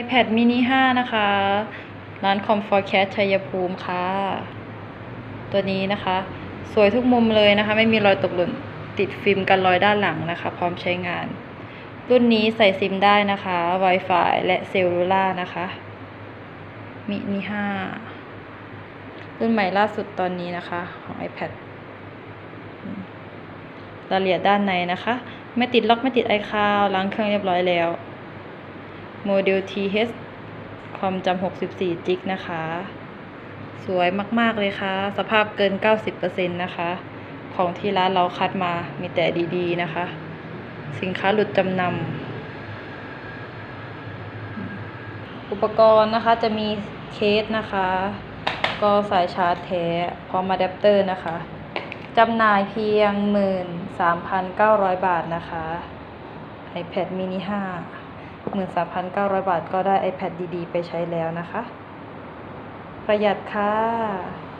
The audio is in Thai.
iPad mini 5 นะคะ ร้าน Comfort Cat ชัยภูมิค่ะ ตัวนี้นะคะ สวยทุกมุมเลยนะคะ ไม่มีรอยตกหล่นติดฟิล์มกันรอยด้านหลังนะคะ พร้อมใช้งาน รุ่นนี้ใส่ซิมได้นะคะ Wi-Fi และเซลลูล่านะคะ mini 5รุ่นใหม่ล่าสุดตอนนี้นะคะ ของ iPad รายละเอียดด้านในนะคะ ไม่ติดล็อกไม่ติดไอคาวล้างเครื่องเรียบร้อยแล้ว โมเดล TH ความจำ64จิกนะคะ สวยมาก ๆ เลยค่ะ สภาพเกิน 90%นะคะ ของที่ร้านเราคัดมามีแต่ดีๆนะคะ สินค้าหลุดจำนำอุปกรณ์นะคะจะมีเคสนะคะ ก็สายชาร์จแท้พร้อมอะแดปเตอร์นะคะจำหน่ายเพียง 13,900 บาทนะคะ iPad mini 5 13,900 บาทก็ได้ iPad ดีๆ ไปใช้แล้วนะคะ ประหยัดค่ะ